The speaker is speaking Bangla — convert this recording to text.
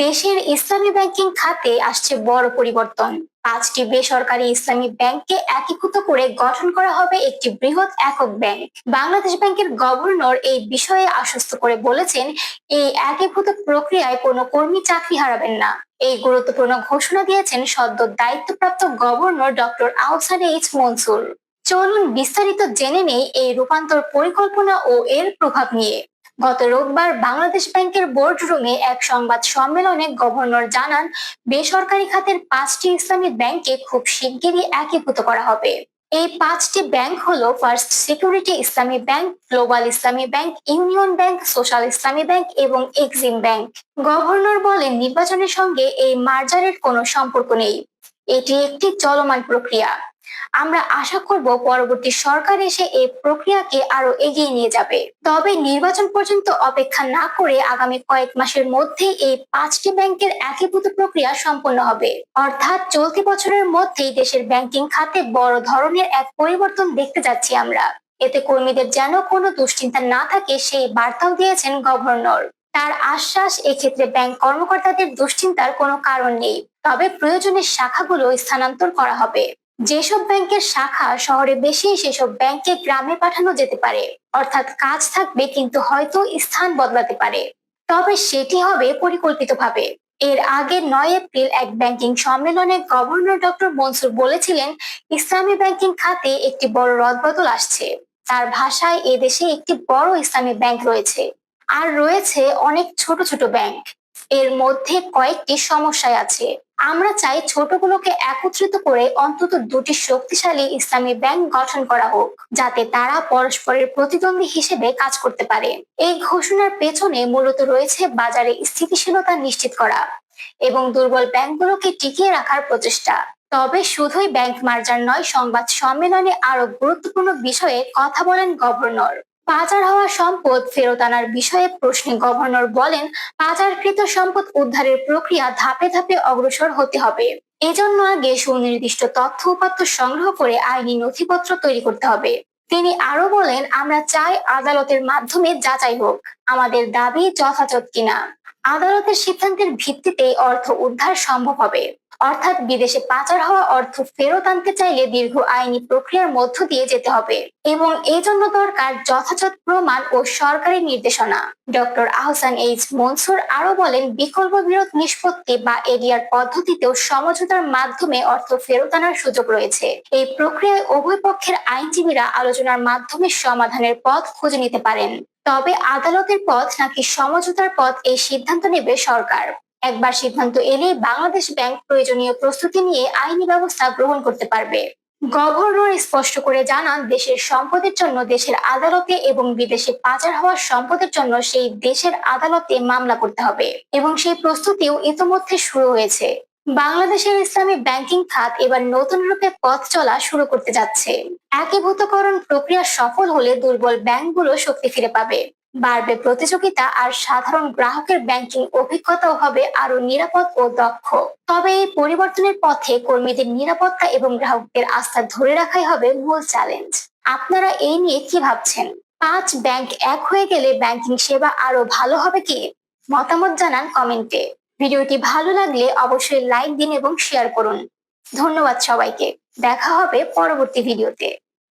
দেশের ইসলামী ব্যাংকিং খাতে আসছে বড় পরিবর্তন। পাঁচটি বেসরকারি ইসলামী ব্যাংককে একীভূত করে গঠন করা হবে একটি বৃহৎ একক ব্যাংক। বাংলাদেশ ব্যাংকের গভর্নর এই বিষয়ে আশ্বস্ত করে বলেছেন, এই একীভূত প্রক্রিয়ায় কোনো কর্মী চাকরি হারাবেন না। এই গুরুত্বপূর্ণ ঘোষণা দিয়েছেন সদ্য দায়িত্বপ্রাপ্ত governor doctor Ahsan H Mansur. চলুন বিস্তারিত জেনে নেই এই রূপান্তর পরিকল্পনা ও এর প্রভাব নিয়ে। গত রোববার বাংলাদেশ ব্যাংকের বোর্ড রুমে এক সংবাদ সম্মেলনে গভর্নর জানান, বেসরকারি খাতের পাঁচটি ইসলামী ব্যাংকে খুব শিগগিরই একীভূত করা হবে। এই পাঁচটি ব্যাংক হলো First Security Islami Bank, Global Islami Bank, Union Bank, Social Islami Bank এবং এক্সিম ব্যাংক। গভর্নর বলেন, নির্বাচনের সঙ্গে এই মার্জারের কোনো সম্পর্ক নেই। এটি একটি চলমান প্রক্রিয়া। আমরা আশা করব পরবর্তী সরকার এসে এই প্রক্রিয়াকে আরও এগিয়ে নিয়ে যাবে। তবে নির্বাচন পর্যন্ত অপেক্ষা না করে আগামী কয়েক মাসের মধ্যে এই পাঁচটি ব্যাংকের একীভূত প্রক্রিয়া সম্পন্ন হবে। অর্থাৎ চলতি বছরের মধ্যেই দেশের ব্যাংকিং খাতে বড় ধরনের এক পরিবর্তন দেখতে যাচ্ছি আমরা। এতে কর্মীদের যেন কোনো দুশ্চিন্তা না থাকে সেই বার্তাও দিয়েছেন গভর্নর। তার আশ্বাস, এক্ষেত্রে ব্যাংক কর্মকর্তাদের দুশ্চিন্তার কোনো কারণ নেই। তবে প্রয়োজনের শাখাগুলো স্থানান্তর করা হবে। যেসব ব্যাংকের শাখা শহরে বেশি, সেসব ব্যাংকে গ্রামে পাঠানো যেতে পারে। অর্থাৎ কাজ থাকবে, কিন্তু হয়তো স্থান বদলাতে পারে। তবে সেটি হবে পরিকল্পিতভাবে। এর আগে নয় এপ্রিল এক ব্যাংকিং সম্মেলনে গভর্নর ডক্টর মনসুর বলেছিলেন, ইসলামী ব্যাংকিং খাতে একটি বড় রদবদল আসছে। তার ভাষায় এদেশে একটি বড় ইসলামী ব্যাংক রয়েছে। আর রয়েছে অনেক ছোট ছোট ব্যাংক। এর মধ্যে কয়েকটি সমস্যায় আছে। আমরা চাই ছোটগুলোকে একত্রিত করে অন্তত দুটি শক্তিশালী ইসলামী ব্যাংক গঠন করা হোক, যাতে তারা পরস্পরের প্রতিদ্বন্দ্বী হিসেবে কাজ করতে পারে। এই ঘোষণার পেছনে মূলত রয়েছে বাজারে স্থিতিশীলতা নিশ্চিত করা এবং দুর্বল ব্যাংকগুলোকে টিকিয়ে রাখার প্রচেষ্টা। তবে শুধুই ব্যাংক মার্জার নয়, সংবাদ সম্মেলনে আরও গুরুত্বপূর্ণ বিষয়ে কথা বলেন গভর্নর। পাচার হওয়া সম্পদ ফেরত আনার বিষয়ে প্রশ্নে গভর্নর বলেন, পাচারকৃত সম্পদ উদ্ধারের প্রক্রিয়া ধাপে ধাপে অগ্রসর হতে হবে। এজন্য আগে সুনির্দিষ্ট তথ্য উপাত্ত সংগ্রহ করে আইনি নথিপত্র তৈরি করতে হবে। তিনি আরও বলেন, আমরা চাই আদালতের মাধ্যমে যাচাই হোক। আমাদের দাবি যথাযথ কিনা। আদালতের সিদ্ধান্তের ভিত্তিতে অর্থ উদ্ধার সম্ভব হবে। অর্থাৎ বিদেশে পাচার হওয়া অর্থ ফেরত আনতে চাইলে দীর্ঘ আইনি প্রক্রিয়ার মধ্য দিয়ে যেতে হবে। এবং এই জন্য দরকার যথাযথ প্রমাণ ও সরকারি নির্দেশনা। ডক্টর আহসান এইচ মনসুর আরও বলেন, বিকল্প বিরোধ নিষ্পত্তি বা এডিআর পদ্ধতিতেও সমঝোতার মাধ্যমে অর্থ ফেরত আনার সুযোগ রয়েছে। এই প্রক্রিয়ায় উভয় পক্ষের আইনজীবীরা আলোচনার মাধ্যমে সমাধানের পথ খুঁজে নিতে পারেন। তবে আদালতের পথ নাকি সমঝোতার পথ এই সিদ্ধান্ত নেবে সরকার। একবার সিদ্ধান্ত এলে বাংলাদেশ ব্যাংক প্রয়োজনীয় প্রস্তুতি নিয়ে আইনি ব্যবস্থা গ্রহণ করতে পারবে। গভর্নর স্পষ্ট করে জানান, দেশের সম্পদের জন্য দেশের আদালতে এবং বিদেশে পাচার হওয়ার সম্পদের জন্য সেই দেশের আদালতে মামলা করতে হবে এবং সেই প্রস্তুতিও ইতোমধ্যে শুরু হয়েছে। বাংলাদেশের ইসলামী ব্যাংকিং খাত এবার নতুন রূপে পথ চলা শুরু করতে যাচ্ছে। একীভূতকরণ প্রক্রিয়া সফল হলে দুর্বল ব্যাংকগুলো শক্তি ফিরে পাবে। বাড়বে প্রতিযোগিতা আর সাধারণ গ্রাহকের ব্যাংকিং অভিজ্ঞতাও হবে আরও নিরাপদ ও দক্ষ। তবে এই পরিবর্তনের পথে কর্মীদের নিরাপত্তা এবং গ্রাহকদের আস্থা ধরে রাখাই হবে মূল চ্যালেঞ্জ আপনারা এই নিয়ে কি ভাবছেন? পাঁচ ব্যাংক এক হয়ে গেলে ব্যাংকিং সেবা আরও ভালো হবে কি? মতামত জানান কমেন্টে। ভিডিওটি ভালো লাগলে অবশ্যই লাইক দিন এবং শেয়ার করুন। ধন্যবাদ সবাইকে। দেখা হবে পরবর্তী ভিডিওতে।